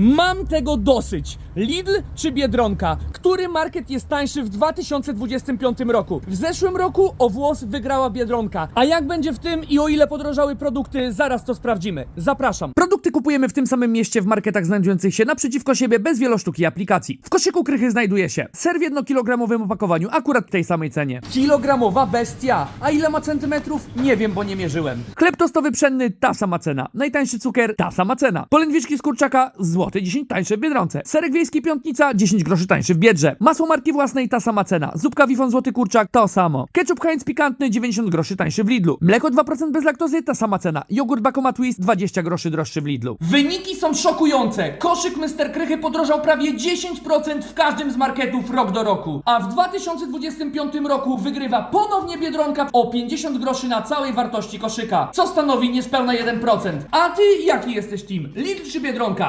Mam tego dosyć. Lidl czy Biedronka? Który market jest tańszy w 2025 roku? W zeszłym roku o włos wygrała Biedronka. A jak będzie w tym i o ile podrożały produkty, zaraz to sprawdzimy. Zapraszam. Produkty kupujemy w tym samym mieście w marketach znajdujących się naprzeciwko siebie bez wielosztuk i aplikacji. W koszyku krychy znajduje się ser w jednokilogramowym opakowaniu, akurat w tej samej cenie. Kilogramowa bestia. A ile ma centymetrów? Nie wiem, bo nie mierzyłem. Chleb tostowy pszenny, ta sama cena. Najtańszy cukier, ta sama cena. Polędwiczki z kurczaka, złoty 10 tańsze w Biedronce. Serek wiejski piątnica, 10 groszy tańszy w Biedrze. Masło marki własnej, ta sama cena. Zupka Wifon złoty kurczak, to samo. Ketchup Heinz pikantny, 90 groszy tańszy w Lidlu. Mleko 2% bez laktozy, ta sama cena. Jogurt Bakoma Twist, 20 groszy droższy w Lidlu. Wyniki są szokujące. Koszyk Mr. Krychy podrożał prawie 10% w każdym z marketów rok do roku. A w 2025 roku wygrywa ponownie Biedronka o 50 groszy na całej wartości koszyka, co stanowi niespełna 1%. A ty jaki jesteś team? Lidl czy Biedronka?